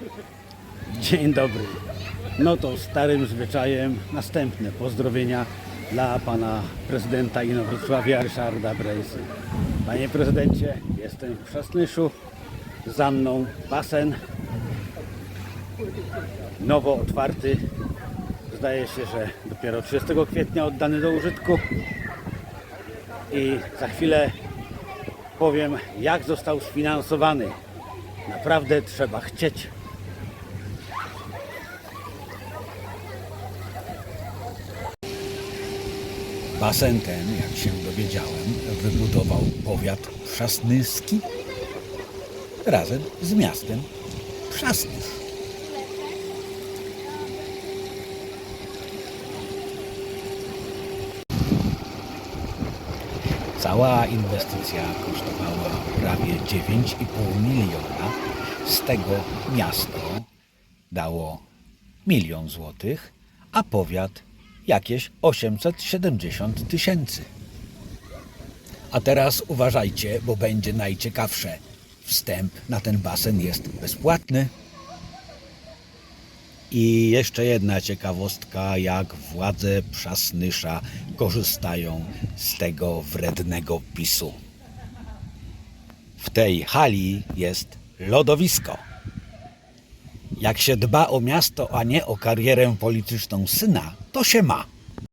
Dzień dobry. No to starym zwyczajem następne pozdrowienia dla pana prezydenta Inowrocławia Ryszarda Brejsy. Panie prezydencie, jestem w Przasnyszu. Za mną basen. Nowo otwarty. Zdaje się, że dopiero 30 kwietnia oddany do użytku. I za chwilę powiem, jak został sfinansowany. Naprawdę trzeba chcieć. Basen ten, jak się dowiedziałem, wybudował powiat trzasnyski razem z miastem Trzasnysz. Cała inwestycja kosztowała prawie 9,5 miliona. Z tego miasto dało milion złotych, a powiat jakieś 870 tysięcy. A teraz uważajcie, bo będzie najciekawsze. Wstęp na ten basen jest bezpłatny. I jeszcze jedna ciekawostka, jak władze Przasnysza korzystają z tego wrednego PiSu. W tej hali jest lodowisko. Jak się dba o miasto, a nie o karierę polityczną syna, to się ma.